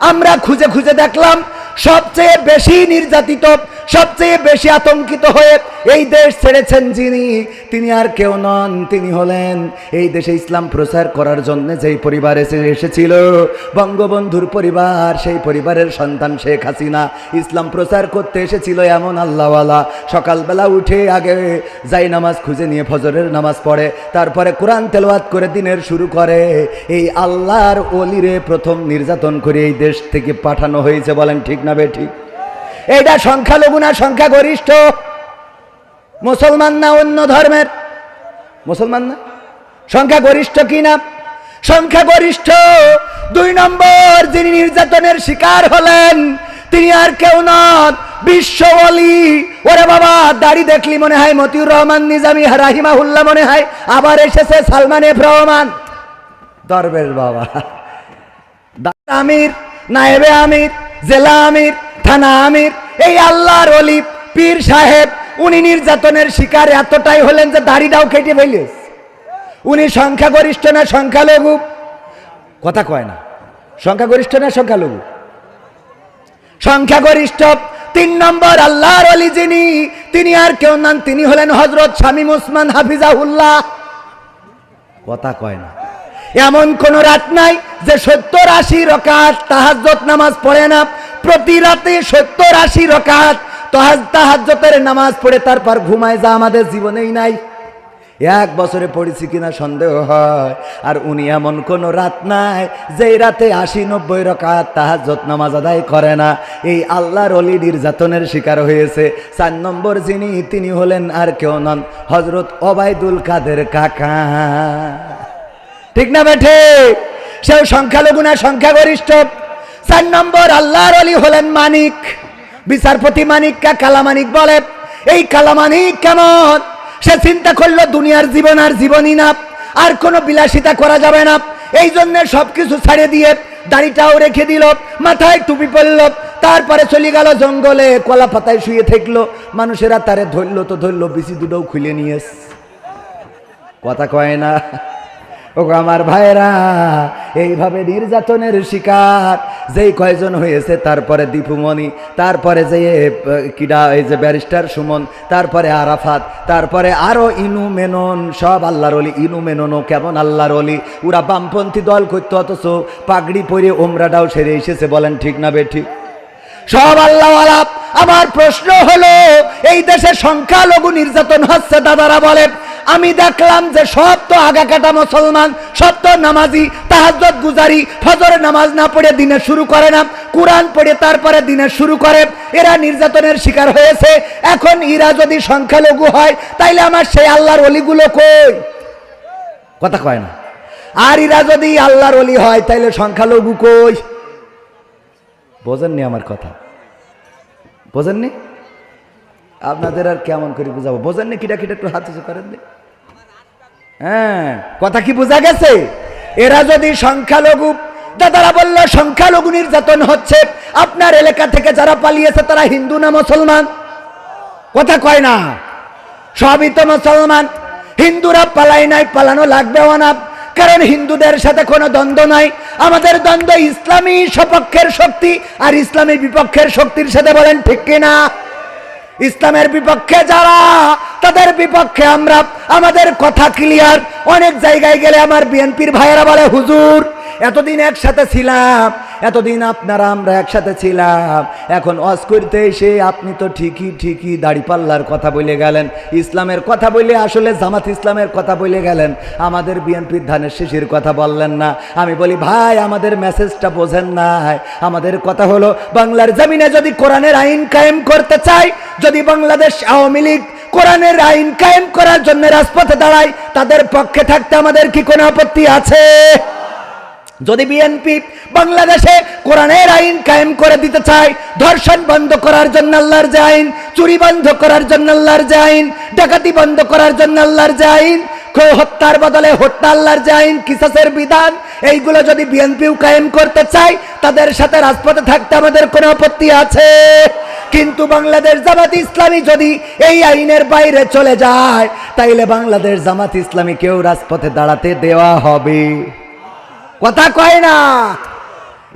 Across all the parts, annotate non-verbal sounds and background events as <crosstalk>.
আমরা খুঁজে খুঁজে দেখলাম সবচেয়ে বেশি নির্যাতিত সবচেয়ে বেশি আতঙ্কিত হয়ে এই দেশ ছেড়েছেন যিনি, তিনি আর কেউ নন, তিনি হলেন এই দেশে ইসলাম প্রচার করার জন্য যেই পরিবার এসে এসেছিল, বঙ্গবন্ধুর পরিবার, সেই পরিবারের সন্তান শেখ হাসিনা। ইসলাম প্রচার করতে এসেছিল এমন আল্লাহওয়ালা। সকালবেলা উঠে আগে যাই নামাজ খুঁজে নিয়ে ফজরের নামাজ পড়ে, তারপরে কোরআন তেলাওয়াত করে দিনের শুরু করে। এই আল্লাহর অলিরে প্রথম নির্যাতন করে এই দেশ থেকে পাঠানো হয়েছে, বলেন ঠিক না বে ঠিক? এইটা সংখ্যালঘু না সংখ্যাগরিষ্ঠ? মুসলমান না অন্য ধর্মের? মুসলমান না? সংখ্যাগরিষ্ঠ কি না? সংখ্যাগরিষ্ঠ দুই নম্বর, যিনি নির্যাতনের শিকার হলেন, তিনি আর কেউ নন। বিশ্ব অলি ওরে বাবা, দাড়ি দেখলি মনে হয় মতিউর রহমান, নিজামি রাহিমাহুল্লাহ মনে হয় আবার এসেছে সালমান এফ রহমান? দরবেশ বাবা। আমির, নায়েবে আমির, জেলা আমির থানা আমির। এই আল্লাহর অলি পীর সাহেব, উনি নির্যাতনের শিকার, এতটাই হলেন যে দাড়িটাও কেটে ফেলিস উনি সংখ্যাগরিষ্ঠ না সংখ্যালঘু? কথা কয় না। সংখ্যাগরিষ্ঠ না সংখ্যালঘু? সংখ্যাগরিষ্ঠ, তিন নম্বর আল্লাহর অলি যিনি, তিনি আর কেউ নন, তিনি হলেন হজরত শামীম ওসমান হাফিজাহুল্লাহ। কথা কয় না। এমন কোন রাত নাই যে সত্তর আশি রকাত তাহাজ্জত নামাজ পড়ে না প্রতি রাতে সত্তর আশি রকাত তাহাজ নামাজ পড়ে তারপর ঘুমায়, যা আমাদের জীবনেই নাই। এক বছরে পড়েছি কিনা সন্দেহ হয়, আর উনি এমন কোন রাত নাই, যেই রাতে আশি নব্বই রকাত তাহাজ্জত নামাজ আদায় করে না। এই আল্লাহর অলি নির্যাতনের শিকার হয়েছে। চার নম্বর যিনি, তিনি হলেন আর কেউ নন হজরত ওবায়দুল কাদের কাকা। ঠিক না বেঠে? সেও সংখ্যালঘু না সংখ্যাগরিষ্ঠ? চার নম্বর আল্লাহর অলি হলেন মানিক। বিচারপতি মানিককা কালামানিক বলে। এই কালামানিক কেমন? সে চিন্তা করল দুনিয়ার জীবন আর জীবনই না, আর কোনো বিলাসিতা করা যাবে না। এই জন্য সবকিছু ছাড়িয়ে দিয়ে দাড়িটাও রেখে দিল, মাথায় টুপি পরল, তারপরে চলে গেল জঙ্গলে, কলা পাতায় শুয়ে থাকল। মানুষেরা তারে ধরলো তো ধরলো বিসি দুটোও খুলে নিয়ে এস। কথা কয় না। ও আমার ভাইরা এইভাবে নির্যাতনের শিকার, যেই কয়জন হয়েছে, তারপরে দীপুমণি, তারপরে যে কিডা, এই যে ব্যারিস্টার সুমন, তারপরে আরাফাত, তারপরে আরও ইনু মেনন, সব আল্লাহর অলি ইনু মেননও কেমন আল্লাহর অলি ওরা বামপন্থী দল করতো অথচ পাগড়ি পরে ওমরাটাও সেরে এসেছে, বলেন ঠিক না বে ঠিক? সব আল্লাহ আমার প্রশ্ন হলো, এই দেশে সংখ্যালঘু নির্যাতন হচ্ছে দাদারা বলে আমি দেখলাম যে সব তো আগা কাটা মুসলমান, সব তো নামাজি তাহাজ্জত গুজারি, ফজর নামাজ না পড়ে দিনে শুরু করে না, কোরআন পড়ে তারপরে দিনে শুরু করে। এরা নির্যাতনের শিকার হয়েছে। এখন এরা যদি সংখ্যালঘু হয়, তাইলে আমার সেই আল্লাহর অলিগুলো কই? কথা কয় না। আর এরা যদি আল্লাহর অলি হয়, তাইলে সংখ্যালঘু কই? বোঝেননি আমার কথা। বোঝেননি? আপনাদের আর কেমন করে বুঝাবো? বোঝেননি? কিটা কিটা একটু হাত উঁচু করেন হ্যাঁ কথা কি বোঝা গেছে? এরা যদি সংখ্যালঘু, দাদারা বলল সংখ্যালঘু নির্যাতন হচ্ছে, আপনার এলাকা থেকে যারা পালিয়েছে তারা হিন্দু না মুসলমান? কথা কয় না। সবই তো মুসলমান। হিন্দুরা পালাই নাই, পালানো লাগবেও না। কারণ হিন্দুদের সাথে কোনো দ্বন্দ্ব নাই। আমাদের দ্বন্দ্ব ইসলামী সপক্ষের শক্তি আর ইসলামী বিপক্ষের শক্তির সাথে বলেন, ঠিক কিনা ইসলামের বিপক্ষে যারা, তাদের বিপক্ষে আমরা, আমাদের কথা ক্লিয়ার অনেক জায়গায় গেলে আমার বিএনপির ভাইয়েরা বলে, হুজুর, এতদিন একসাথে ছিলাম এতদিন আপনারা, আমরা একসাথে ছিলাম। এখন অস করতে এসে আপনি তো ঠিকই ঠিকই দাড়িপাল্লার কথা বলে গেলেন। ইসলামের কথা বলে আসলে জামাত ইসলামের কথা বলে গেলেন। আমাদের বিএনপির ধানের শিশির কথা বললেন না। আমি বলি, ভাই, আমাদের মেসেজটা বোঝেন না আমাদের কথা হলো, বাংলার জমিনে যদি কোরআনের আইন কায়েম করতে চাই, যদি বাংলাদেশ আওয়ামী লীগ কোরআনের আইন কায়েম করার জন্য রাজপথে দাঁড়ায়, তাদের পক্ষে থাকতে আমাদের কি কোনো আপত্তি আছে? যদি বিএনপি বাংলাদেশে কোরআনের আইন কায়েম করে দিতে চায়, ধর্ষণ বন্ধ করার জন্য আল্লাহর যে আইন, চুরি বন্ধ করার জন্য আল্লাহর যে আইন, ডাকাতি বন্ধ করার জন্য আল্লাহর যে আইন হত্যার বদলে হত্যা আল্লাহর যে আইন, কিসাসের বিধান, এইগুলো যদি বিএনপিও কায়েম করতে চায়, তাদের সাথে রাজপথে থাকতে আমাদের কোনো আপত্তি আছে। কিন্তু বাংলাদেশ জামাত ইসলামী যদি এই আইনের বাইরে চলে যায়, তাইলে বাংলাদেশ জামাত ইসলামী কেউ রাজপথে দাঁড়াতে দেওয়া হবে। কথা কয় না।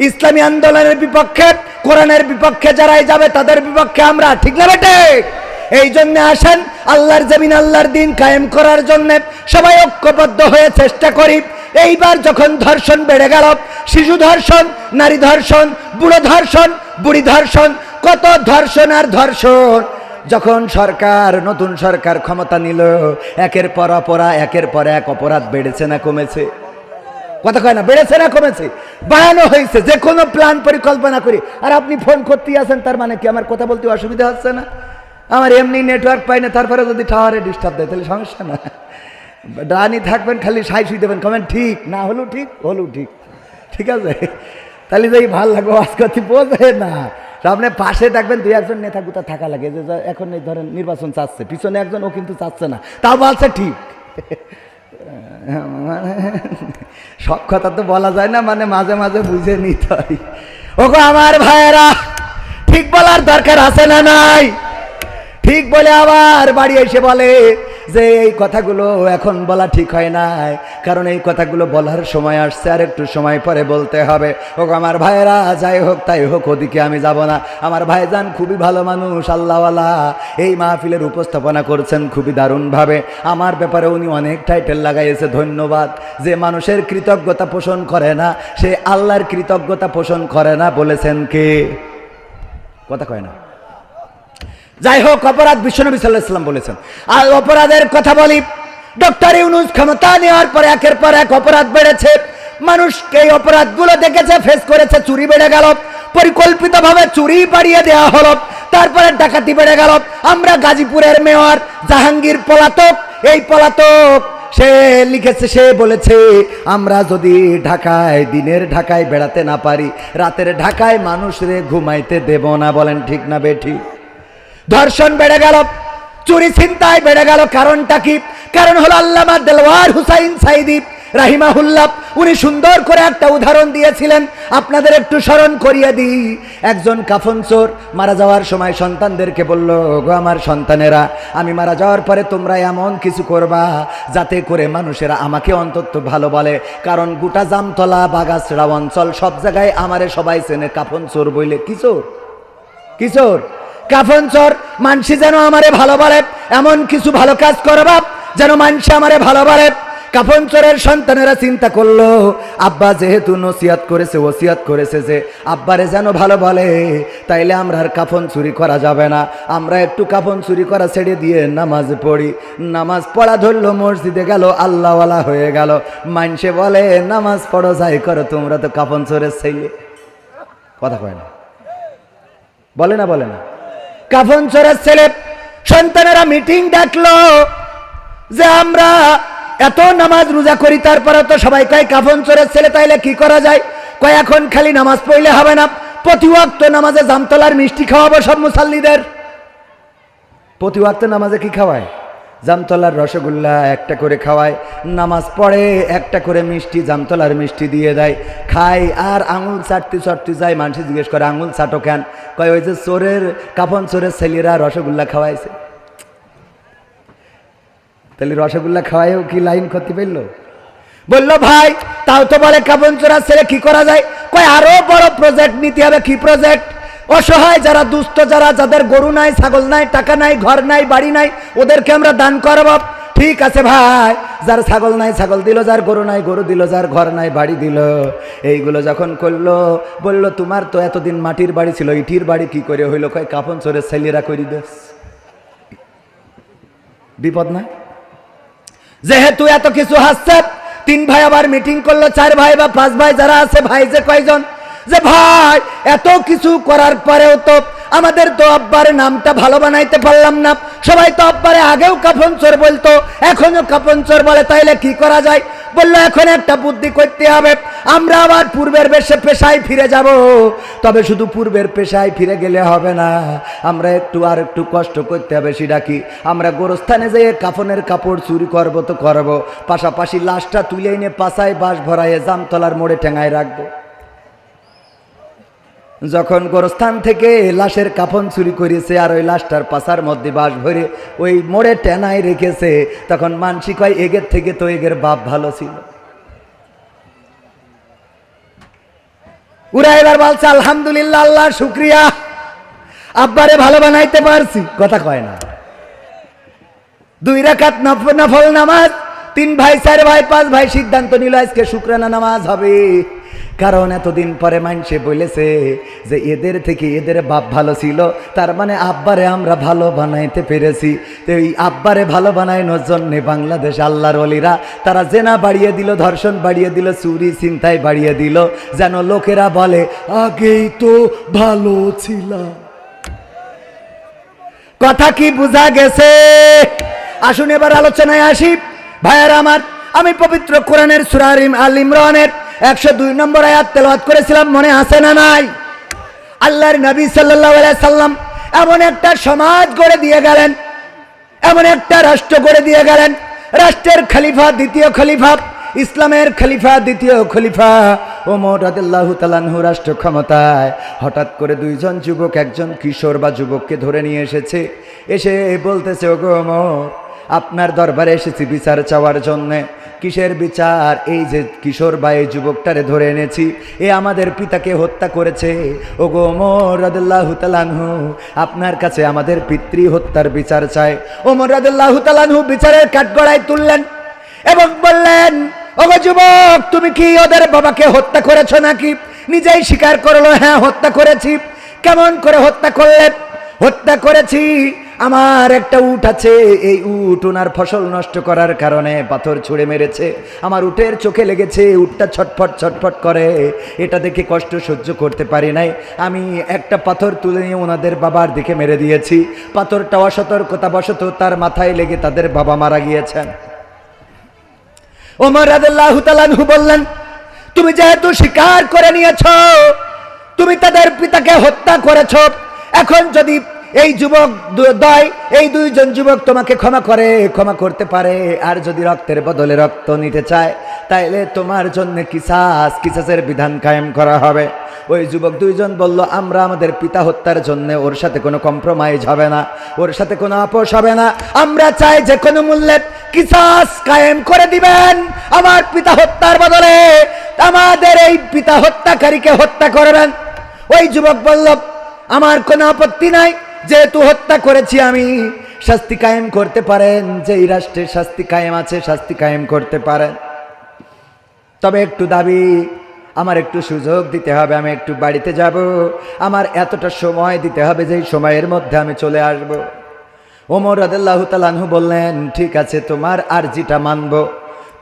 ইসলামী আন্দোলনের বিপক্ষে, কোরআনের বিপক্ষে যারাই যাবে, তাদের বিপক্ষে আমরা, ঠিক না বেটে? এই জন্য আসেন, আল্লাহর জমিন, আল্লাহর দিন কায়েম করার জন্য সবাই ঐক্যবদ্ধ হয়ে চেষ্টা করি। এইবার যখন ধর্ষণ বেড়ে গেল, শিশু ধর্ষণ, নারী ধর্ষণ, বুড়ো ধর্ষণ, বুড়ি ধর্ষণ, কত ধর্ষণ আর ধর্ষণ। যখন সরকার, নতুন সরকার ক্ষমতা নিল, একের পর অপরা একের পর এক অপরাধ বেড়েছে না কমেছে? কথা কয় না, বেড়েছে না কমেছে? বাড়ানো হয়েছে, যে কোনো প্ল্যান পরিকল্পনা করি। আর আপনি ফোন করতেই আছেন, তার মানে কি আমার কথা বলতে অসুবিধা হচ্ছে না? আমার এমনি নেটওয়ার্ক পাই না, তারপরে যদি টাওয়ারে ডিস্টার্ব দেয়, তাহলে সমস্যা না। ডানি থাকবেন, খালি সাই শুই দেবেন, কমেন, ঠিক, না হলেও ঠিক হলেও ঠিক। ঠিক আছে? তাহলে যাই ভালো লাগবে আজ কথা বোঝে না। আপনি পাশে থাকবেন দুই একজন নেতা গুতা থাকা লাগে, যে এখন এই ধরেন নির্বাচন চাচ্ছে, পিছনে একজন ও কিন্তু চাচ্ছে না। তাও বলছে ঠিক। <laughs> সব কথা তো বলা যায় না মানে মাঝে মাঝে বুঝে নিতে হয়। ওগো আমার ভাইয়েরা, ঠিক বলার দরকার আছে না নাই? ঠিক বলে আবার বাড়ি এসে বলে যে এই কথাগুলো এখন বলা ঠিক হয় নাই। কারণ এই কথাগুলো বলার সময় আসছে, আর একটু সময় পরে বলতে হবে। ও আমার ভাইয়েরা, যাই হোক, তাই হোক, ওদিকে আমি যাব না। আমার ভাইজান খুবই ভালো মানুষ, আল্লাহওয়ালা। এই মাহফিলের উপস্থাপনা করছেন খুবই দারুণভাবে। আমার ব্যাপারে উনি অনেক টাইটেল লাগাইয়েছে, ধন্যবাদ। যে মানুষের কৃতজ্ঞতা পোষণ করে না, সে আল্লাহর কৃতজ্ঞতা পোষণ করে না, বলেছেন কে? কথা কয় না। যাই হোক, অপরাধ বিশ্বনবী সাল্লাহ ইসলাম বলেছেন। আর অপরাধের কথা বলি, ডক্টর ইউনুস ক্ষমতা নেওয়ার পরে একের পর এক অপরাধ বেড়েছে। মানুষকে এই অপরাধগুলো দেখেছে ফেস করেছে, চুরি বেড়ে গেল। পরিকল্পিতভাবে চুরি বাড়িয়ে দেওয়া হলো। তারপরে ডাকাতি বেড়ে গেল। আমরা গাজীপুরের মেয়র জাহাঙ্গীর পলাতক, এই পলাতক, সে লিখেছে, সে বলেছে, আমরা যদি ঢাকায়, দিনের ঢাকায় বেড়াতে না পারি, রাতের ঢাকায় মানুষরে ঘুমাইতে দেব না। বলেন ঠিক না বে ঠিক? ধর্ষণ বেড়ে গেল, চুরি ছিনতাই বেড়ে গেল, কারণটা কি? কারণ হলো আল্লামা দেলওয়ার হুসাইন সাইদি রাহিমাহুল্লাহ, উনি সুন্দর করে একটা উদাহরণ দিয়েছিলেন। আপনাদের একটু স্মরণ করিয়ে দিই। একজন কাফন চোর মারা যাওয়ার সময় সন্তানদেরকে বলল, গো আমার সন্তানেরা, আমি মারা যাওয়ার পরে তোমরা এমন কিছু করবা যাতে করে মানুষেরা আমাকে অন্তত ভালো বলে। কারণ গোটা জামতলা বাগাছড়া অঞ্চল সব জায়গায় আমারে সবাই চেনে কাফন চোর বইলে। কি চোর? কি চোর? কাফন চোর, মানসি যেন আমারে ভালো বলে, এমন কিছু ভালো কাজ করবা যেন মানসি আমারে ভালো বলে। কাফন চোরের সন্তানেরা চিন্তা করল, আব্বা যেহেতু নসিয়াত করেছে ওসিয়াত করেছে যে আব্বারে যেন ভালো বলে, তাইলে আমরা আর কাফন চুরি করা যাবে না। আমরা একটু কাফন চুরি করা ছেড়ে দিয়ে নামাজ পড়ি। নামাজ পড়া ধরলো, মসজিদে গেল, আল্লাহওয়ালা হয়ে গেল। মানসে বলে, নামাজ পড়ো, যাই করো, তোমরা তো কাফন চোরের ছেলে। কথা কয় না। বলে না বলে না। কাফন চোরের ছেলে, সন্তানেরা মিটিং ডাকলো যে আমরা এত নামাজ রোজা করি, তারপরে তো সবাই কয়, কাফন চোরের ছেলে, তাইলে কি করা যায়? কয়, এখন খালি নামাজ পড়লে হবে না। প্রতি ওয়াক্ত নামাজে জামতলার মিষ্টি খাওয়াবো সব মুসাল্লিদের। প্রতি ওয়াক্ত নামাজে কি খাওয়ায়? জামতলার রসগোল্লা একটা করে খাওয়ায়, নামাজ পড়ে একটা করে মিষ্টি, জামতলার মিষ্টি দিয়ে দেয়, খায়, আর আঙুল চাটতে চাটতে যায় মানুষ জিজ্ঞেস করে, আঙুল চাটো কেন? কয়, ওই যে চোরের, কাফন চোরের ছেলেরা রসগোল্লা খাওয়াইছে। তাহলে রসগোল্লা খাওয়াইও কি লাইন করতে পারল বলল, ভাই, তাও তো বলে কাপন চোরা ছেলে কি করা যায়? কয়, আরও বড় প্রজেক্ট নিতে হবে, কি প্রজেক্ট অসহায় যারা দুস্থ, যারা যাদের গরু নাই, ছাগল নাই, টাকা নাই, ঘর নাই, বাড়ি নাই, ওদেরকে আমরা দান করব। ঠিক আছে ভাই, যার ছাগল নাই, ছাগল দিল, যার গরু নাই, গরু দিল, যার ঘর নাই, বাড়ি দিল। এইগুলো যখন করল, বলল, তোমার তো এতদিন মাটির বাড়ি ছিল, ইটির বাড়ি কি করে হইল? কয় কাপন চোরের ছেলেরা করি দেস। বিপদ না? যেহেতু এত কিছু হাসছে, তিন ভাই আবার মিটিং করল, চার ভাই বা পাঁচ ভাই যারা আছে, ভাই যে কয়জন? যে ভাই, এত কিছু করার পরেও তো আমাদের তো আব্বার নামটা ভালো বানাইতে পারলাম না। সবাই তো আব্বারে আগেও কাফন চোর বলতো এখনও কাফন চোর বলে, তাইলে কি করা যায়? বলল, এখন একটা বুদ্ধি করতে হবে, আমরা আবার পূর্বের বেশে পেশায় ফিরে যাব। তবে শুধু পূর্বের পেশায় ফিরে গেলে হবে না, আমরা একটু আর একটু কষ্ট করতে হবে, সেটা কি? আমরা গোরস্থানে যেয়ে কাফনের কাপড় চুরি করব তো করব, পাশাপাশি লাশটা তুলে এনে পাশায় বাস ভরাইয়ে জামতলার মোড়ে ঠেঙায় রাখব। যখন গোরস্থান থেকে লাশের কাফন চুরি করেছে আর ওই লাশটার পাশার মধ্যে বাস ভরে ওই মোড়ে টেনায় রেখেছে, তখন মানসিক হয় এগের থেকে তো এগের বাপ ভালো ছিল। উরা এবার বলছে, আলহামদুলিল্লাহ, আল্লাহ, শুক্রিয়া। আব্বারে ভালো বানাইতে পারছি। কথা কয় না। দুই নফ- নফল নামাজ, তিন ভাই, চার ভাই, পাঁচ ভাই সিদ্ধান্ত নিল, আজকে শুক্রানা নামাজ হবে। কারণ এতদিন পরে মানুষে বলেছে যে এদের থেকে এদের বাপ ভালো ছিল, তার মানে আব্বারে আমরা ভালো বানাইতে পেরেছি। তো এই আব্বারে ভালো বানানোর জন্যে বাংলাদেশ আল্লাহর অলিরা তারা জেনা বাড়িয়ে দিল, ধর্ষণ বাড়িয়ে দিল, চুরি চিন্তায় বাড়িয়ে দিল, যেন লোকেরা বলে, আগেই তো ভালো ছিলাম কথা কি বোঝা গেছে? আসুন এবার আলোচনায় আসি। ভাইয়ার আমার, আমি পবিত্র কোরআনের সুরারিম আল ইমরানের একশো দুই নম্বর আয়াত তেলাওয়াত করেছিলাম, মনে আছে না নাই? আল্লাহর নবী আলাইহি সাল্লাম এমন একটা সমাজ গড়ে দিয়ে গেলেন, এমন একটা রাষ্ট্র গড়ে দিয়ে গেলেন, রাষ্ট্রের খলিফা, দ্বিতীয় খলিফা, ইসলামের খলিফা, দ্বিতীয় খলিফা, ওমর রাদিল্লাহু তালানহু রাষ্ট্র ক্ষমতায়। হঠাৎ করে দুইজন যুবক, একজন কিশোর বা যুবককে ধরে নিয়ে এসেছে, এসে বলতেছে, ওগো ওমর আপনার দরবারে এসেছি বিচার চাওয়ার জন্যে। কিসের বিচার? এই যে কিশোর বা এই যুবকটারে ধরে এনেছি। এ আমাদের পিতাকে হত্যা করেছে। ও গো রাদিল্লাহু আপনার কাছে আমাদের পিতৃ হত্যার বিচার চায়। রাদিল্লাহু তালানহু বিচারের কাঠগড়ায় তুললেন এবং বললেন, ওগো যুবক, তুমি কি ওদের বাবাকে হত্যা করেছ নাকি? নিজেই স্বীকার করল হ্যাঁ হত্যা করেছি। কেমন করে হত্যা করলে? হত্যা করেছি আমার একটা উট আছে, এই উট ওনার ফসল নষ্ট করার কারণে পাথর ছুঁড়ে মেরেছে। আমার উটের চোখে লেগেছে, উটটা ছটফট ছটফট করে। এটা দেখে কষ্ট সহ্য করতে পারি নাই। আমি একটা পাথর তুলে নিয়ে ওনাদের বাবার দিকে মেরে দিয়েছি। পাথরটা অসতর্কতা বশত তার মাথায় লেগে তাদের বাবা মারা গিয়েছেন। ওমর তাআলাহু বললেন, তুমি যেহেতু স্বীকার করে নিয়েছ, তুমি তাদের পিতাকে হত্যা করেছ, এখন যদি এই যুবক দয়, এই দুইজন যুবক তোমাকে ক্ষমা করে, ক্ষমা করতে পারে। আর যদি রক্তের বদলে রক্ত নিতে চায়, তাইলে তোমার জন্য কিসাস, কিসাসের বিধান কায়েম করা হবে। ওই যুবক দুইজন বলল, আমরা আমাদের পিতা হত্যার জন্য ওর সাথে কোনো কম্প্রোমাইজ হবে না, ওর সাথে কোনো আপোষ হবে না। আমরা চাই যে কোনো মূল্যে কিসাস কায়েম করে দিবেন আমার পিতা হত্যার বদলে। আমাদের এই পিতা হত্যাকারীকে হত্যা করবেন। ওই যুবক বলল, আমার কোনো আপত্তি নাই যেহেতু হত্যা করেছি আমি, শাস্তি কায়েম করতে পারেন যে এই রাষ্ট্রের শাস্তি কায়েম আছে, শাস্তি কায়েম করতে পারেন। তবে একটু দাবি, আমার একটু সুযোগ দিতে হবে, আমি একটু বাড়িতে যাব, আমার এতটা সময় দিতে হবে যে সময়ের মধ্যে আমি চলে আসব। ওমর রাদিল্লাহ তালানহু বললেন, ঠিক আছে, তোমার আরজিটা মানব।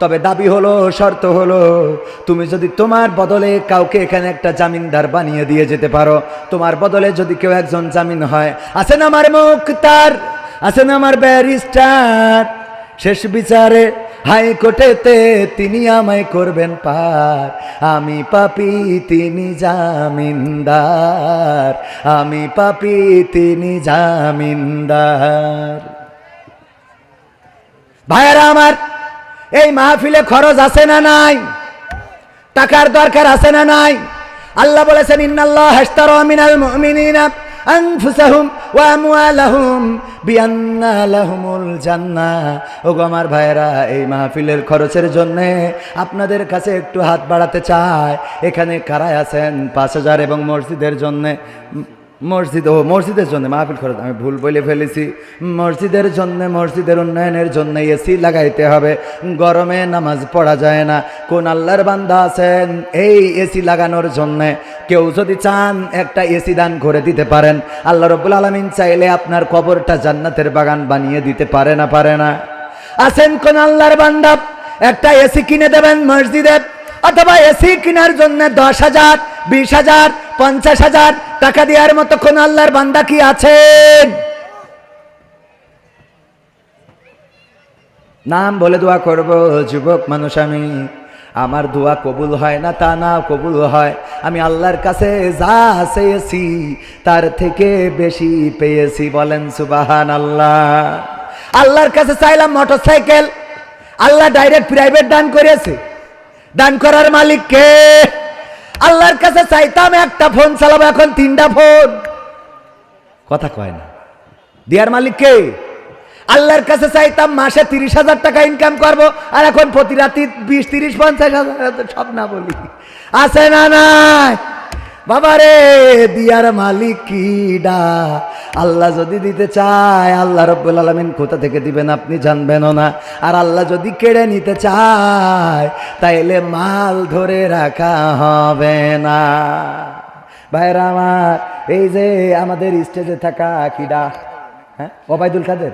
তবে দাবি হলো, শর্ত হলো, তুমি যদি তোমার বদলে কাউকে এখানে একটা জামিনদার বানিয়ে দিয়ে যেতে পারো, তোমার বদলে যদি কেউ একজন জামিন হয় আছেন আমার মুক্তার আছেন আমার ব্যারিস্টার? শেষ বিচারে হাইকোর্টেতে তিনি আমায় করবেন পার। আমি পাপি, তিনি জামিনদার। আমি পাপি, তিনি জামিনদার। ভাইয়ারা আমার এই মাহফিলে খরচ আছে না নাই? টাকার দরকার আছে না নাই? আল্লাহ বলেছেন, ইন্নাল্লাহ হাশতারা মিনাল মুমিনিনা আনফুসাহুম ওয়া আমওয়ালাহুম বিআন্না লাহুমুল জান্নাহ ওগো আমার ভাইরা এই মাহফিলের খরচের জন্য আপনাদের কাছে একটু হাত বাড়াতে চায় এখানে কারায় আছেন পাঁচ হাজার এবং মসজিদের জন্য। মসজিদ, ও মসজিদের জন্য মাহফিল খরচ আমি ভুল বলে ফেলেছি। মসজিদের জন্য, মসজিদের উন্নয়নের জন্য এসি লাগাইতে হবে। গরমে নামাজ পড়া যায় না। কোন আল্লাহর বান্দা আছেন এই এসি লাগানোর জন্য? কেউ যদি চান একটা এসি দান করে দিতে পারেন। আল্লাহ রবুল আলমিন চাইলে আপনার কবরটা জান্নাতের বাগান বানিয়ে দিতে পারে না পারে না। আছেন কোন আল্লাহর বান্দা? একটা এসি কিনে দেবেন মসজিদে। অথবা এসি কেনার জন্য দশ হাজার, বিশ হাজার, পঞ্চাশ হাজার টাকা দেওয়ার মতো কোন আল্লাহর বান্দা কি আছেন? নাম বলে দোয়া করব, যুবক মানুষ আমি। আমার দোয়া কবুল হয় না, তা না কবুল হয়। আমি আল্লাহর কাছে যা চেয়েছি, তার থেকে বেশি পেয়েছি বলেন সুবাহান আল্লাহ আল্লাহর কাছে চাইলাম মোটর সাইকেল আল্লাহ ডাইরেক্ট প্রাইভেট দান করেছে। দান করার মালিক কে? আল্লাহর কাছে চাইতাম একটা ফোন চালাবো, এখন তিনটা ফোন। কথা কয় না। দিয়ার মালিক কে? আল্লাহর কাছে চাইতাম মাসে তিরিশ হাজার টাকা ইনকাম করব, আর এখন প্রতি রাতি বিশ, তিরিশ, পঞ্চাশ হাজার, সব না বলি। আছে না নাই? বাবারে দিয়ার মালিক কিডা? আল্লাহ যদি দিতে চায়, আল্লাহ রব্বুল আলমিন কোথা থেকে দিবেন আপনি জানবেনও না। আর আল্লাহ যদি কেড়ে নিতে চায়, তাইলে মাল ধরে রাখা হবে না। ভাইরা আমার, এই যে আমাদের স্টেজে থাকা কিডা হ্যাঁ? ওবায়দুল কাদের?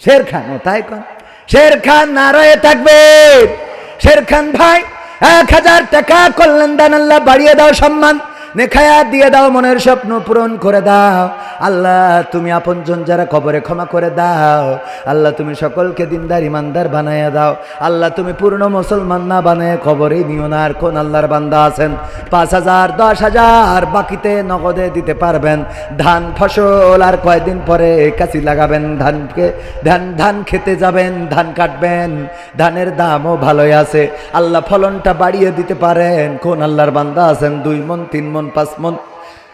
শের খান ও তাই কন? শের খান না রয়ে থাকবে। শের খান ভাই এক হাজার টাকা কল্যাণ দান আল্লাহ বাড়িয়ে দাও সম্মান। নেখায়া দিয়ে দাও, মনের স্বপ্ন পূরণ করে দাও। আল্লাহ, তুমি আপনজন যারা কবরে ক্ষমা করে দাও। আল্লাহ, তুমি সকলকে দিনদার ইমানদার বানাইয়া দাও। আল্লাহ, তুমি পূর্ণ মুসলমান না বানায় কবরে নিও না। আর কোন আল্লাহর বান্দা আছেন? পাঁচ হাজার, দশ হাজার বাকিতে নগদে দিতে পারবেন। ধান, ফসল আর কয়দিন পরে কাশি লাগাবেন। ধানকে, ধান ধান খেতে যাবেন, ধান কাটবেন। ধানের দামও ভালোই আছে। আল্লাহ, ফলনটা বাড়িয়ে দিতে পারেন। কোন আল্লাহর বান্দা আছেন? দুই মন, তিন মন পাঁচ মন,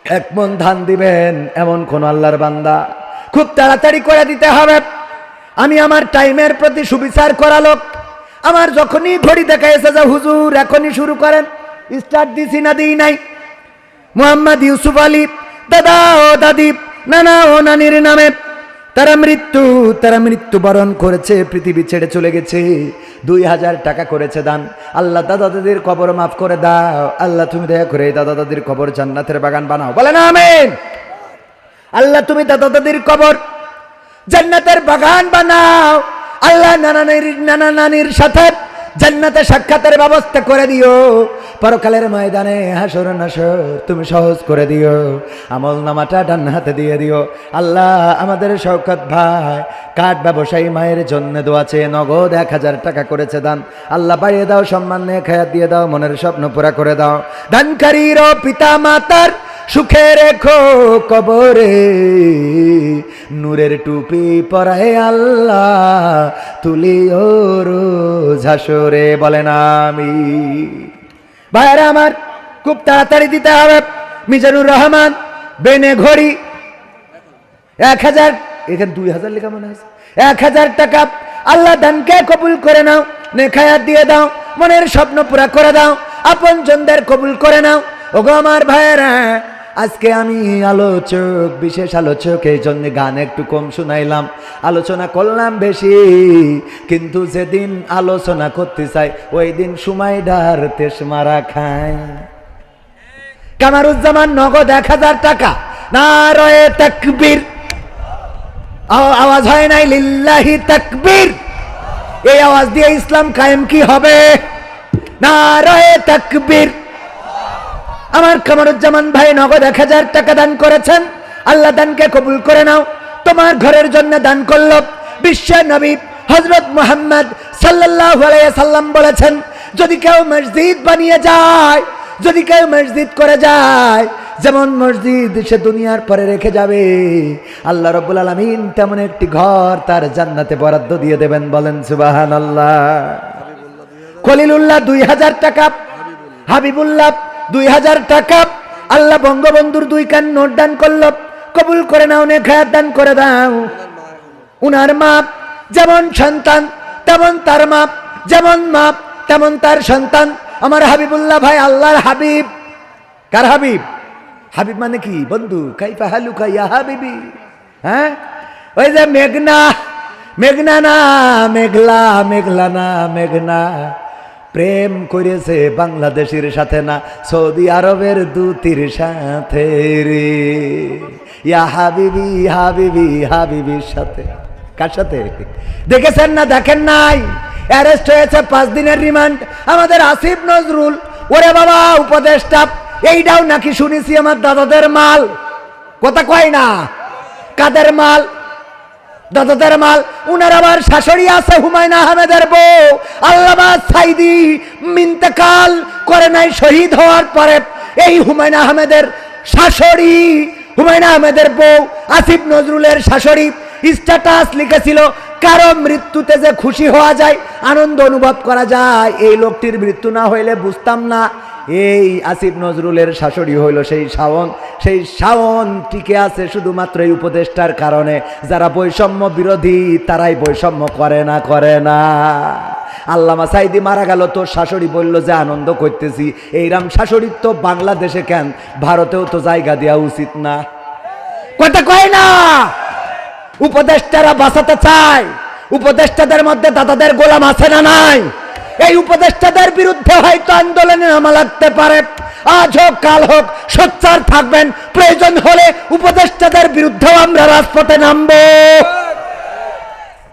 এক মন ধান দিবেন এমন কোন আল্লাহর বান্দা। খুব তাড়াতাড়ি করে দিতে হবে। আমি আমার টাইমের প্রতি সুবিচার করা লোক। আমার যখনই ঘড়ি দেখা এসে যা হুজুর এখনই শুরু করেন। স্টার্ট দিছি না, দিই নাই। মোহাম্মদ ইউসুফ আলী, দাদা ও দাদি, নানা ও নানির নামে তারা মৃত্যু, তারা মৃত্যুবরণ করেছে, পৃথিবী ছেড়ে চলে গেছে। দুই হাজার টাকা করেছে দান। আল্লাহ দাদা দাদির কবর মাফ করে দাও। আল্লাহ, তুমি দয়া করে দাদা দাদির কবর জান্নাতের বাগান বানাও। বলে না আমেন। আল্লাহ, তুমি দাদা দাদির কবর জান্নাতের বাগান বানাও। আল্লাহ নানা নানির নানা নানির সাথে জান্নাতে সাক্ষাতের ব্যবস্থা করে দিও। পরকালের ময়দানে হাসর নাসর তুমি সহজ করে দিও। আমল নামাটা ডান হাতে দিয়ে দিও। আল্লাহ আমাদের শওকত ভাই, কাঠ ব্যবসায়ী মায়ের জন্য দোয়াছে নগদ এক হাজার টাকা করেছে দান। আল্লাহ বাড়িয়ে দাও, সম্মান নিয়ে খায়াত দিয়ে দাও, মনের স্বপ্ন পুরা করে দাও। দানকারীর পিতা মাতার সুখে রেখো কবরে, নূরের টুপি পরায় আল্লাহ তুলি ও ঝাসরে বলেন আমি ভাইরা আমার, খুব তাড়াতাড়ি দিতে হবে। মিজানুর রহমান বেনে ঘড়ি। এক হাজার, এখানে দুই হাজার লেখা মনে আছে এক হাজার টাকা। আল্লাহ দানকে কবুল করে নাও, নেখায়াত দিয়ে দাও, মনের স্বপ্ন পুরা করে দাও আপন জনদের কবুল করে নাও। ওগো আমার ভাইয়েরা আজকে আমি আলোচক বিশেষ আলোচক এই জন্য গান একটু কম শুনাইলাম। আলোচনা করলাম বেশি, কিন্তু যেদিন আলোচনা করতে চাই, ওই দিন সময় ডার তেস মারা খায়। কামারুজ্জামান নগদ এক হাজার টাকা। না রয়ে তাকবীর আওয়াজ হয় নাই? লিল্লাহি তাকবীর। এই আওয়াজ দিয়ে ইসলাম কায়েম কি হবে? না রয়ে তাকবীর। আমার কামরুজ্জামান ভাই নগদ এক হাজার টাকা দান করেছেন। আল্লাহ দানকে কবুল করে নাও। তোমার ঘরের জন্য দান করল। বিশ্ব নবী হজরত মুহাম্মদ সাল্লাহ সাল্লাম বলেছেন যদি কেউ মসজিদ বানিয়ে যায় যদি কেউ মসজিদ করে যায় যেমন মসজিদ সে দুনিয়ার পরে রেখে যাবে আল্লাহ রব্বুল আলমিন তেমন একটি ঘর তার জান্নাতে বরাদ্দ দিয়ে দেবেন। বলেন সুবাহান আল্লাহ খলিলুল্লাহ দুই হাজার টাকা হাবিবুল্লাহ দুই হাজার টাকা। আল্লাহ বঙ্গবন্ধুর দুই কান নোট দান করল। কবুল করে নাও নে খায়াত দান করে দাও। উনার মাপ যেমন সন্তান, তেমন তার মাপ। যেমন মাপ, তেমন তার সন্তান। আমার হাবিবুল্লাহ ভাই, আল্লাহর হাবিব। কার হাবিব? হাবিব মানে কি? বন্ধু। কাইফা হালু কাইয়া হাবিবি। হ্যাঁ? ওই যে মেঘনা। মেঘনা না, মেঘলা মেঘলা না, মেঘনা। প্রেম করেছে বাংলাদেশের সাথে না, সৌদি আরবের দুতির সাথে রে। ইয়া হাবিবি হাবিবি, হাবিবির সাথে। কার সাথে? দেখেছেন না, দেখেন নাই? অ্যারেস্ট হয়েছে পাঁচ দিনের রিমান্ড। আমাদের আসিফ নজরুল, ওরে বাবা, উপদেষ্টা, এইটাও নাকি শুনেছি আমার দাদাদের মাল। কথা কয় না? কাদের মাল? দাদাদের মাল, উনার আবার শাশুড়ি আছে হুমায়ুন আহমেদের বউ। আল্লামা সাইদি মিন্তেকাল করে নাই, শহীদ হওয়ার পরে এই হুমায়ুন আহমেদের শাশুড়ি, হুমায়ুন আহমেদের বউ, আসিফ নজরুলের শাশুড়ি স্ট্যাটাস লিখেছিল কারও মৃত্যুতে যে খুশি হওয়া যায়, আনন্দ অনুভব করা যায়, এই লোকটির মৃত্যু না হইলে বুঝতাম না। এই আসিফ নজরুলের শাশুড়ি হইল সেই শাওন। সেই শাওন টিকে আছে শুধুমাত্র এই উপদেষ্টার কারণে। যারা বৈষম্য বিরোধী, তারাই বৈষম্য করে না করে না। আল্লামা সাইদি মারা গেল, তোর শাশুড়ি বলল, যে আনন্দ করতেছি। এইরাম শাশুড়ির তো বাংলাদেশে কেন? ভারতেও তো জায়গা দেওয়া উচিত না। কথা কয় না! উপদেষ্টারা বাঁচাতে চায়। উপদেষ্টাদের মধ্যে দাদাদের গোলাম আছে না নাই? এই উপদেষ্টাদের বিরুদ্ধে হয়তো আন্দোলনে নামা লাগতে পারে। আজ হোক কাল হোক সোচ্চার থাকবেন। প্রয়োজন হলে উপদেষ্টাদের বিরুদ্ধেও আমরা রাজপথে নামবো।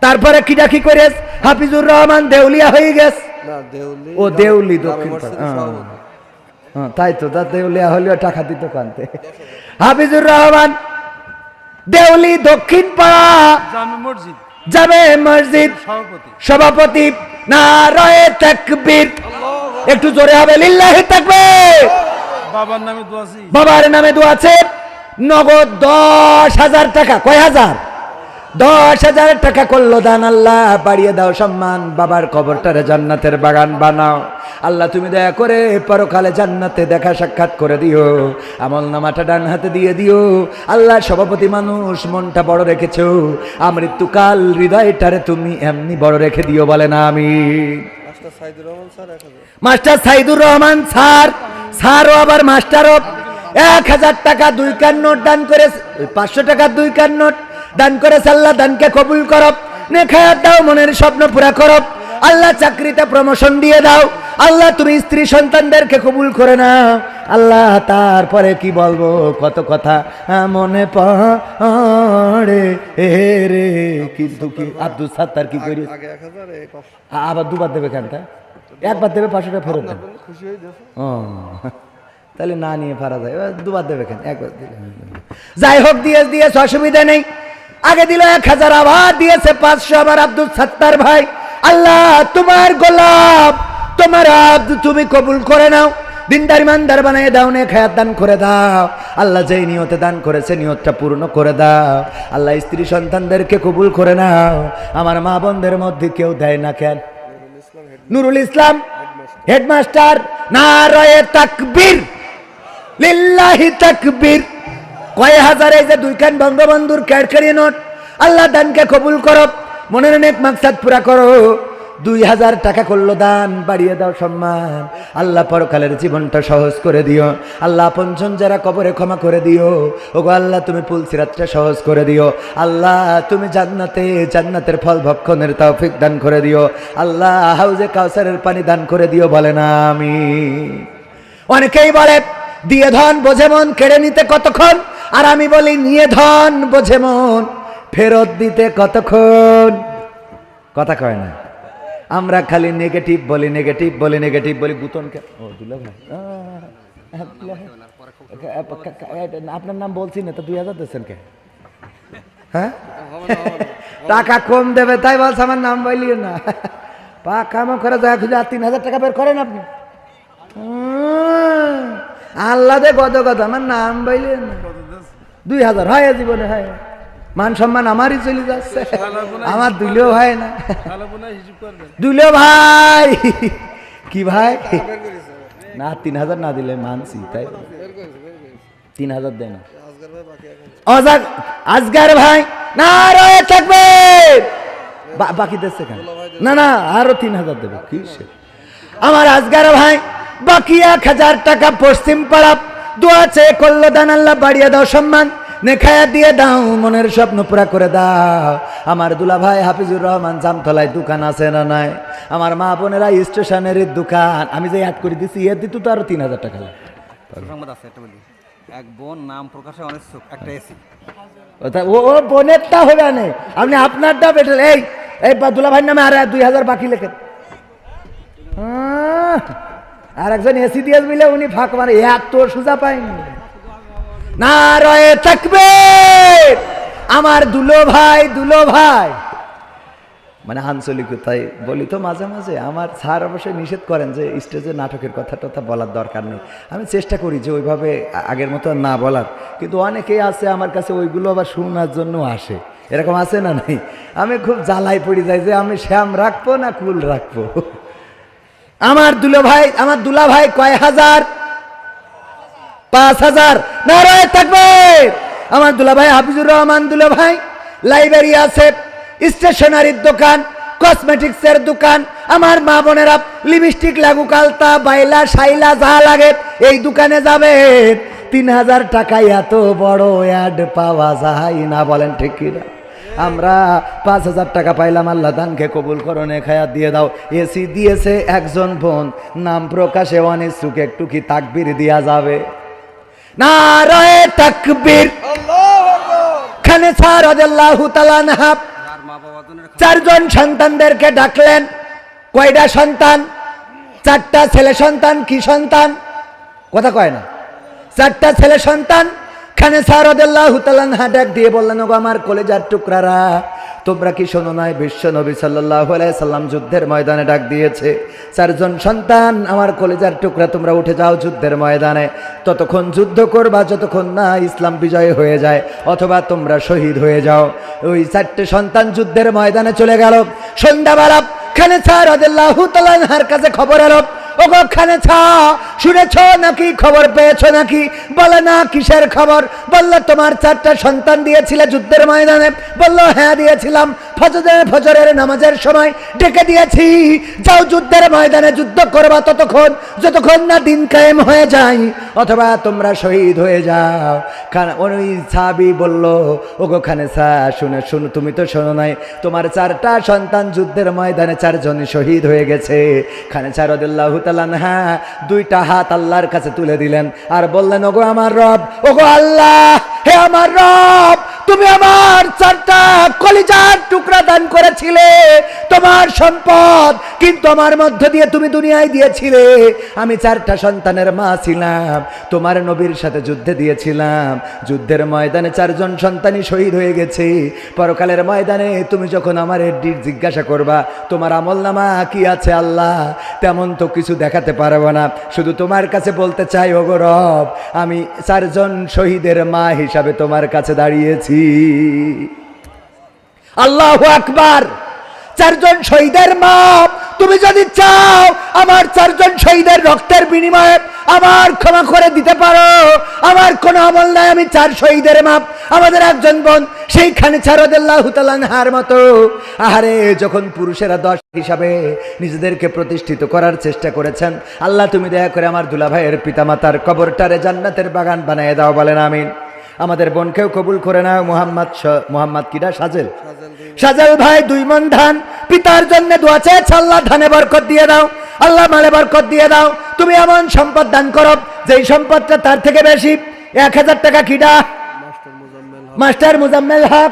তারপরে কি করে হাফিজুর রহমান দেউলিয়া হয়ে গেছে। ও দেউলি দক্ষিণ। হ্যাঁ, তাই তো তা দেউলিয়া হলেও টাকা দিত কানতে। হাফিজুর রহমান দেউলি দক্ষিণ পাড়া। মসজিদ। যাবে মসজিদ। সভাপতি। সভাপতি নারায়ে তাকবীর। একটু জোরে হবে লিল্লাহি তাকবীর। বাবার নামে দোয়াছি বাবার নামে দোয়া আছে। নগদ দশ হাজার টাকা। কয় হাজার? দশ হাজার টাকা করল দান আল্লাহ বাড়িয়ে দাও সম্মান। বাবার কবরটারে জান্নাতের বাগান বানাও। আল্লাহ তুমি দয়া করে পরকালে জান্নাতে দেখা সাক্ষাৎ করে দিও। আমল নামাটা ডান হাতে দিয়ে দিও। আল্লাহ সভাপতি মানুষ মনটা বড় রেখেছো। আমৃত্যুকাল হৃদয়টারে তুমি এমনি বড় রেখে দিও বলে না আমি। মাস্টার সাইদুর রহমান স্যার স্যারও আবার মাস্টারও। এক হাজার টাকা দুই কান নোট দান করে পাঁচশো টাকা দুই কান নোট দান করে আল্লাহ দানকে কবুল করব নেখায়াত দাও মনের স্বপ্ন পুরা করব আল্লাহ চাকরিতে প্রমোশন দিয়ে দাও। আল্লাহ তুমি স্ত্রী সন্তানদেরকে কবুল করে নাও। আল্লাহ তারপরে কি বলব? কত কথা মনে পড়ে রে। কিন্তু কি আব্দুল সাত্তার কি করি আবার দুবার দেবে কেনটা একবার দেবে পাঁচশো টাকা ফেরত দেবে। ও তাহলে না নিয়ে পারা যায়। দুবার দেবে কেন? একবার দিলে যাই হোক দিয়ে দিয়েছে অসুবিধা নেই। আগে দিল এক হাজার আবার দিয়েছে পাঁচশো আবার আব্দুল সত্তার ভাই। আল্লাহ, তোমার গোলাপ তোমার আব্দ তুমি কবুল করে নাও। দিনদার ইমানদার বানিয়ে দাও নে খায়াত দান করে দাও। আল্লাহ যেই নিয়তে দান করেছে নিয়তটা পূর্ণ করে দাও। আল্লাহ স্ত্রী সন্তানদেরকে কবুল করে নাও। আমার মা বোনদের মধ্যে কেউ দেয় না কেন? নুরুল ইসলাম, হেডমাস্টার, নারায়ে তাকবীর। লিল্লাহি তাকবীর। কয় হাজার এই যে দুইখান বঙ্গবন্ধুর ক্যাডকারি নোট? আল্লাহ দানকে কবুল করো। মনের অনেক মাকসাদ পুরা করো। দুই হাজার টাকা করল দান, বাড়িয়ে দাও সম্মান। আল্লাহ পরকালের জীবনটা সহজ করে দিও। আল্লাহ পঞ্চম যারা কবরে ক্ষমা করে দিও। ওগো আল্লাহ, তুমি পুলসিরাতটা সহজ করে দিও। আল্লাহ, তুমি জান্নাতে, জান্নাতের ফল ভক্ষণের তৌফিক দান করে দিও। আল্লাহ, হাউজে কাউসারের পানি দান করে দিও বলে না আমি অনেকেই বলে, দিয়ে ধন বোঝে মন, কেড়ে নিতে কতক্ষণ? আর আমি বলি নিয়ে ধন বোঝে মন ফেরত দিতে কতক্ষণ? কথা কয় না। আমরা খালি নেগেটিভ বলি নেগেটিভ বলি নেগেটিভ বলি বুতনকে ও দুলা ভাই আহ, দুলা ভাই। কা- কা- কা- এটা আপনার নাম বলছি না তো দুই হাজার দিচ্ছেন কে? হ্যাঁ? টাকা কম দেবে তাই বলছে আমার নাম বলিও না। পা কামো করে যায় খুঁজে আর তিন হাজার টাকা বের করেন আপনি। আল্লাহ দে কত কথা আমার নাম বললেন দুই হাজার হয় জীবনে, হয়। মান সম্মান আমারই চলে যাচ্ছে। আমার দুলেও ভাই না। দুলেও ভাই। কি ভাই? না, তিন হাজার না দিলে মানছি, তাই তিন হাজার দেয় না। অজাগ আজগার ভাই। না রয়ে থাকবে। বাকি দেশে কেন? না না, আরও তিন হাজার দেবে, কি আমার আজগার ভাই, বাকি এক হাজার টাকা পশ্চিম পাড়া দোয়া চেয়ে দান আল্লাহ বাড়িয়ে দাও সম্মান। নেখায়া দিয়ে দাও মনের স্বপ্ন পুরা করে দাও। আমার দুলা ভাই হাফিজুর রহমান জামতলায় দোকান আছে না নাই? আমার মা বোনেরা স্টেশনের দোকান। আমি যে অ্যাড করে দিছি এর দিত তো আরও তিন হাজার টাকা লাগে। সংবাদ আছে একটা বলি। এক বোন নাম প্রকাশে অনিচ্ছুক একটা এসি। ওটা- ও ও বোনেরটা হবে না আপনি আপনারটা বেটার। এই এই দুলা ভাইয়ের নামে আর দুই হাজার বাকি লেখেন। আর একজন এসি দিয়ে মিলে উনি ফাঁক মানে এত সোজা পাইনি না রয়ে থাকবে আমার দুলো ভাই দুলো ভাই। মানে আঞ্চলিকতায় বলি তো মাঝে মাঝে, আমার স্যার অবশ্যই নিষেধ করেন যে স্টেজে নাটকের কথা টথা বলার দরকার নেই। আমি চেষ্টা করি যে ওইভাবে আগের মতো না বলার। কিন্তু অনেকেই আছে আমার কাছে ওইগুলো আবার শোনার জন্য আসে। এরকম আছে না নাই? আমি খুব জ্বালাই পড়ে যাই যে আমি শ্যাম রাখব না কুল রাখব? আমার দুলো ভাই, আমার দুলা ভাই কয় হাজার? পাঁচ হাজার। নারায় থাকবে। আমার দুলা ভাই হাফিজুর রহমান দুলা ভাই। লাইব্রেরি আছে, স্টেশনারির দোকান, কসমেটিক্সের দোকান। আমার মা বোনেরা লিপস্টিক লাগু, কালতা, বাইলা, শাইলা, যা লাগে এই দোকানে যাবে। তিন হাজার টাকায় এত বড় অ্যাড পাওয়া যায় না, বলেন ঠিক কিনা? আমরা পাঁচ হাজার টাকা পাইলাম, আল্লাহ দানকে কবুল করণে খায়া দিয়ে দাও। এসি দিয়েছে একজন বোন, নাম প্রকাশে সুখে একটু কি তাকবির দিয়া যাবে। নারায়ে তাকবীর। খানে ছাড় রাদিয়াল্লাহু তাআলা চারজন সন্তানদেরকে ডাকলেন। কয়টা সন্তান? চারটা ছেলে সন্তান, কি সন্তান? কথা কয় না। চারটা ছেলে সন্তান খানে সারদাল্লাহ হুতালানহা ডাক দিয়ে বললেন, ওগো আমার কলেজার টুকরারা, তোমরা কি শোনো নাই? বিশ্ব নবী সাল্লাহ সাল্লাম যুদ্ধের ময়দানে ডাক দিয়েছে, চারজন সন্তান, আমার কলেজার টুকরা, তোমরা উঠে যাও যুদ্ধের ময়দানে। ততক্ষণ যুদ্ধ করবা, যতক্ষণ না ইসলাম বিজয় হয়ে যায়, অথবা তোমরা শহীদ হয়ে যাও। ওই চারটে সন্তান যুদ্ধের ময়দানে চলে গেল। সন্ধ্যাবেলা খানে সারদাল্লাহ তালানহার কাছে খবর এলো ওগো খানে ছা শুনেছ নাকি, খবর পেয়েছ নাকি? বলে না, কিসের খবর? বলল, তোমার চারটা সন্তান দিয়েছিলে যুদ্ধের ময়দানে। বলল হ্যাঁ দিয়েছিলাম। ফজরের ফজরের নামাজের সময় ডেকে দিয়েছি, যাও যুদ্ধের ময়দানে যুদ্ধ করবা ততক্ষণ, যতক্ষণ না দিন কায়েম হয়ে যায়, অথবা তোমরা শহীদ হয়ে যাও। ওই সাবি বলল, ওগো খানে সা শুনে, শুনো, তুমি তো শোনো নাই, তোমার চারটা সন্তান যুদ্ধের ময়দানে চারজনই শহীদ হয়ে গেছে। খানে চারদুল্লাহ হ্যাঁ দুইটা হাত আল্লাহর কাছে তুলে দিলেন আর বললেন, ওগো আমার রব, ওগো আল্লাহ, হে আমার রব তুমি আমার চারটা কলিজার টুকরা দান করেছিলে। তোমার সম্পদ কিন্তু আমার মধ্য দিয়ে তুমি দুনিয়ায় দিয়েছিলে। আমি চারটা সন্তানের মা ছিলাম, তোমার নবীর সাথে যুদ্ধে দিয়েছিলাম। যুদ্ধের ময়দানে চারজন সন্তানই শহীদ হয়ে গেছে। পরকালের ময়দানে তুমি যখন আমার এডি- জিজ্ঞাসা করবা, তোমার আমল নামা কি আছে আল্লাহ? তেমন তো কিছু দেখাতে পারব না। শুধু তোমার কাছে বলতে চাই, ওগো রব, আমি চারজন শহীদের মা হিসাবে তোমার কাছে দাঁড়িয়েছি। আল্লাহ আকবার। চারজন শহীদের মা তুমি যদি চাও আমার চারজন শহীদের রক্তের বিনিময়ে আমার ক্ষমা করে দিতে পারো। আমার কোনো আমল নাই, আমি চার শহীদের মাপ। আমাদের একজন বোন, সেইখানে হার মতো। আহারে, যখন পুরুষেরা দশ হিসাবে নিজেদেরকে প্রতিষ্ঠিত করার চেষ্টা করেছেন, আল্লাহ তুমি দয়া করে আমার দুলা ভাইয়ের পিতামাতার কবরটারে জান্নাতের বাগান বানিয়ে দাও, বলেন আমিন। আমাদের বোনকেও কবুল করে নাও মোহাম্মদ মোহাম্মদ কিরা সাজেল। সাজেল ভাই দুই মন ধান। পিতার জন্য দোয়া চেয়েছে আল্লাহ ধানে বরকত দিয়ে দাও। আল্লাহ মালে বরকত দিয়ে দাও। তুমি এমন সম্পদ দান করো যেই সম্পদটা তার থেকে বেশি। এক হাজার টাকা কিডা? মাস্টার মুজাম্মেল হক। মাস্টার মুজাম্মেল হক।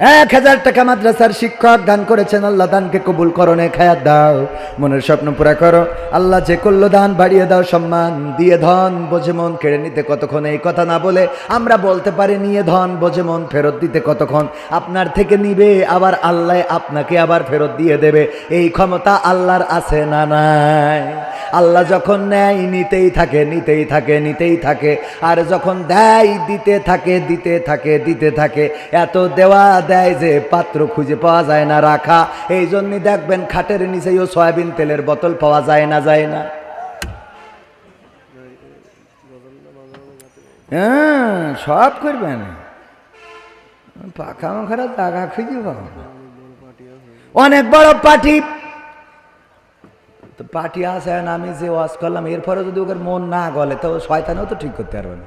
এক হাজার টাকা মাদ্রাসার শিক্ষক দান করেছেন, আল্লাহ দানকে কবুল করো নে খায়াত দাও। মনের স্বপ্ন পুরা করো। আল্লাহ যে করল দান, বাড়িয়ে দাও সম্মান, দিয়ে ধন, বোঝে মন, কেড়ে নিতে কতক্ষণ, এই কথা না বলে আমরা বলতে পারি, নিয়ে ধন, বোঝে মন, ফেরত দিতে কতক্ষণ। আপনার থেকে নিবে, আবার আল্লাহ আপনাকে আবার ফেরত দিয়ে দেবে। এই ক্ষমতা আল্লাহর আছে না নাই? আল্লাহ যখন নেয়, নিতেই থাকে নিতেই থাকে নিতেই থাকে। আর যখন দেয়, দিতে থাকে দিতে থাকে দিতে থাকে। এত দেওয়া দেয় যে পাত্র খুঁজে পাওয়া যায় না, রাখা। এই জন্যই দেখবেন খাটের নিচেও সয়াবিন তেলের বোতল পাওয়া যায় না যায় না। হ্যাঁ সব করবেন। পাখা মাখারা জায়গা খুঁজে পাবো অনেক বড় পার্টি। তো পার্টি আর আমি যে ওয়াজ করলাম এরপরে যদি ওকে মন না গলে, তো শয়তানেও তো ঠিক করতে পারবে না।